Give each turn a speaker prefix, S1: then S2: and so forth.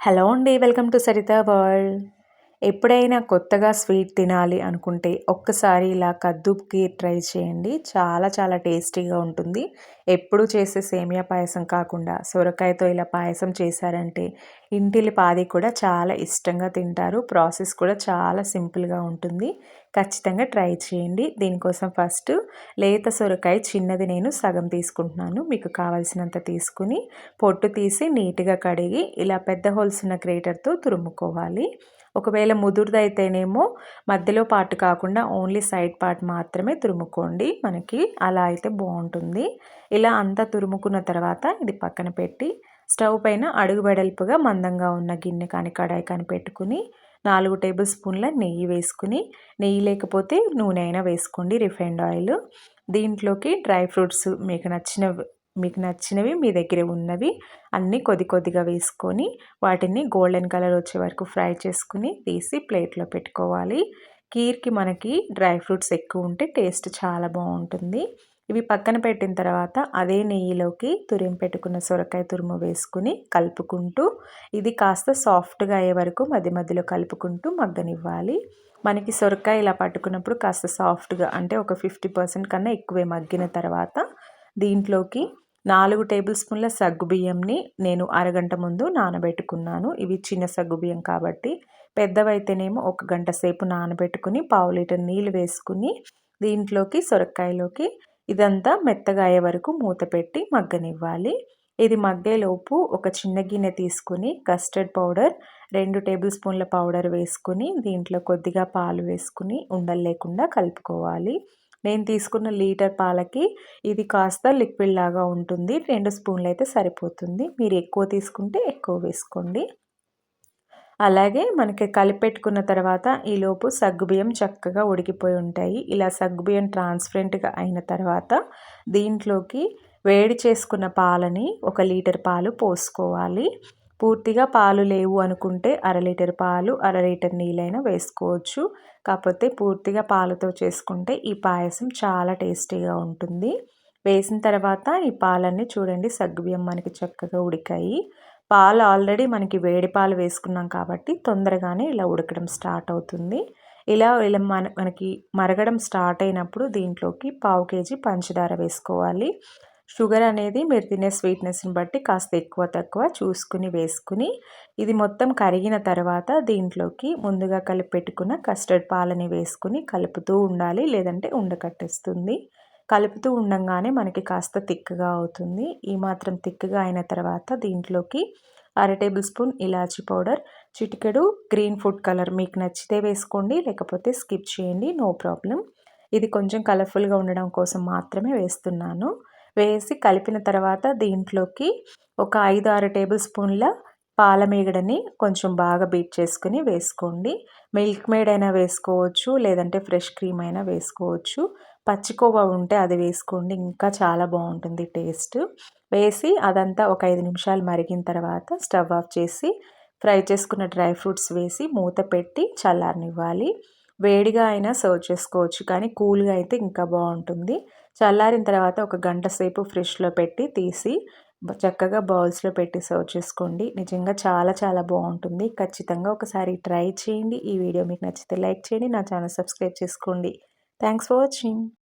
S1: Hello అండి welcome to Saritha world. ఎప్పుడైనా కొత్తగా స్వీట్ తినాలి అనుకుంటే ఒక్కసారి ఇలా కద్దుకి ట్రై చేయండి. చాలా చాలా టేస్టీగా ఉంటుంది. ఎప్పుడు చేసే సేమియా పాయసం కాకుండా సొరకాయతో ఇలా పాయసం చేశారంటే ఇంటిలి పాది కూడా చాలా ఇష్టంగా తింటారు. ప్రాసెస్ కూడా చాలా సింపుల్గా ఉంటుంది. ఖచ్చితంగా ట్రై చేయండి. దీనికోసం ఫస్ట్ లేత సొరకాయ చిన్నది నేను సగం తీసుకుంటున్నాను. మీకు కావాల్సినంత తీసుకుని పొట్టు తీసి నీట్గా కడిగి ఇలా పెద్ద హోల్స్ ఉన్న గ్రేటర్తో తురుముకోవాలి. ఒకవేళ ముదురుదైతేనేమో మధ్యలో పార్ట్ కాకుండా ఓన్లీ సైడ్ పార్ట్ మాత్రమే తురుముకోండి. మనకి అలా అయితే బాగుంటుంది. ఇలా అంతా తురుముకున్న తర్వాత ఇది పక్కన పెట్టి స్టవ్ పైన అడుగు వెడల్పుగా మందంగా ఉన్న గిన్నె కానీ కడాయి కానీ పెట్టుకుని నాలుగు టేబుల్ స్పూన్ల నెయ్యి వేసుకుని నెయ్యి లేకపోతే నూనె అయినా వేసుకోండి రిఫైండ్ ఆయిల్. దీంట్లోకి డ్రై ఫ్రూట్స్ మీకు నచ్చిన మీకు నచ్చినవి మీ దగ్గర ఉన్నవి అన్నీ కొద్ది కొద్దిగా వేసుకొని వాటిని గోల్డెన్ కలర్ వచ్చే వరకు ఫ్రై చేసుకుని తీసి ప్లేట్లో పెట్టుకోవాలి. కీర్కి మనకి డ్రై ఫ్రూట్స్ ఎక్కువ ఉంటే టేస్ట్ చాలా బాగుంటుంది. ఇవి పక్కన పెట్టిన తర్వాత అదే నెయ్యిలోకి తురిమి పెట్టుకున్న సొరకాయ తురుము వేసుకుని కలుపుకుంటూ ఇది కాస్త సాఫ్ట్గా అయ్యే వరకు మధ్య మధ్యలో కలుపుకుంటూ మగ్గనివ్వాలి. మనకి సొరకాయ ఇలా పట్టుకున్నప్పుడు కాస్త సాఫ్ట్గా అంటే ఒక ఫిఫ్టీ పర్సెంట్ కన్నా ఎక్కువే మగ్గిన తర్వాత దీంట్లోకి నాలుగు టేబుల్ స్పూన్ల సగ్గుబియ్యంని నేను అరగంట ముందు నానబెట్టుకున్నాను. ఇవి చిన్న సగ్గుబియ్యం కాబట్టి పెద్దవైతేనేమో ఒక గంట సేపు నానబెట్టుకుని పావు లీటర్ నీళ్ళు వేసుకుని దీంట్లోకి సొరకాయలోకి ఇదంతా మెత్తగా అయ్యే వరకు మూత పెట్టి మగ్గనివ్వాలి. ఇది మగ్గేలోపు ఒక చిన్న గిన్నె తీసుకుని కస్టర్డ్ పౌడర్ రెండు టేబుల్ స్పూన్ల పౌడర్ వేసుకుని దీంట్లో కొద్దిగా పాలు వేసుకుని ఉండలు లేకుండా కలుపుకోవాలి. నేను తీసుకున్న లీటర్ పాలకి ఇది కాస్త లిక్విడ్ లాగా ఉంటుంది. రెండు స్పూన్లు అయితే సరిపోతుంది. మీరు ఎక్కువ తీసుకుంటే ఎక్కువ వేసుకోండి. అలాగే మనకి కలిపెట్టుకున్న తర్వాత ఈలోపు సగ్గుబియ్యం చక్కగా ఉడికిపోయి ఉంటాయి. ఇలా సగ్గుబియ్యం ట్రాన్స్పరెంట్గా అయిన తర్వాత దీంట్లోకి వేడి చేసుకున్న పాలని ఒక లీటర్ పాలు పోసుకోవాలి. పూర్తిగా పాలు లేవు అనుకుంటే అర లీటర్ పాలు అర లీటర్ నీళ్ళైనా వేసుకోవచ్చు. కాకపోతే పూర్తిగా పాలతో చేసుకుంటే ఈ పాయసం చాలా టేస్టీగా ఉంటుంది. వేసిన తర్వాత ఈ పాలన్నీ చూడండి సగ్గుబియ్యం మనకి చక్కగా ఉడికాయి. పాలు ఆల్రెడీ మనకి వేడి పాలు వేసుకున్నాం కాబట్టి తొందరగానే ఇలా ఉడకడం స్టార్ట్ అవుతుంది. ఇలా ఇలా మన మనకి మరగడం స్టార్ట్ అయినప్పుడు దీంట్లోకి పావు కేజీ పంచదార వేసుకోవాలి. షుగర్ అనేది మీరు తినే స్వీట్నెస్ని బట్టి కాస్త ఎక్కువ తక్కువ చూసుకుని వేసుకుని ఇది మొత్తం కరిగిన తర్వాత దీంట్లోకి ముందుగా కలిపి పెట్టుకున్న కస్టర్డ్ పాలని వేసుకుని కలుపుతూ ఉండాలి లేదంటే ఉండకట్టేస్తుంది. కలుపుతూ ఉండంగానే మనకి కాస్త తిక్కగా అవుతుంది. ఈ మాత్రం తిక్కగా అయిన తర్వాత దీంట్లోకి అర టేబుల్ స్పూన్ ఇలాచీ పౌడర్ చిటికెడు గ్రీన్ ఫుడ్ కలర్ మీకు నచ్చితే వేసుకోండి లేకపోతే స్కిప్ చేయండి నో ప్రాబ్లం. ఇది కొంచెం కలర్ఫుల్గా ఉండడం కోసం మాత్రమే వేస్తున్నాను. వేసి కలిపిన తర్వాత దీంట్లోకి ఒక ఐదు ఆరు టేబుల్ స్పూన్ల పాలమేగడని కొంచెం బాగా బీట్ చేసుకుని వేసుకోండి. మిల్క్ మేడ్ అయినా వేసుకోవచ్చు లేదంటే ఫ్రెష్ క్రీమ్ అయినా వేసుకోవచ్చు. పచ్చికోవా ఉంటే అది వేసుకోండి. ఇంకా చాలా బాగుంటుంది టేస్ట్. వేసి అదంతా ఒక ఐదు నిమిషాలు మరిగిన తర్వాత స్టవ్ ఆఫ్ చేసి ఫ్రై చేసుకున్న డ్రై ఫ్రూట్స్ వేసి మూత పెట్టి చల్లారనివ్వాలి. వేడిగా అయినా సర్వ్ చేసుకోవచ్చు కానీ కూల్గా అయితే ఇంకా బాగుంటుంది. చల్లారిన తర్వాత ఒక గంట సేపు ఫ్రిడ్జ్లో పెట్టి తీసి చక్కగా బౌల్స్లో పెట్టి సర్వ్ చేసుకోండి. నిజంగా చాలా చాలా బాగుంటుంది. ఖచ్చితంగా ఒకసారి ట్రై చేయండి. ఈ వీడియో మీకు నచ్చితే లైక్ చేయండి. నా ఛానల్ సబ్స్క్రైబ్ చేసుకోండి. Thanks for watching.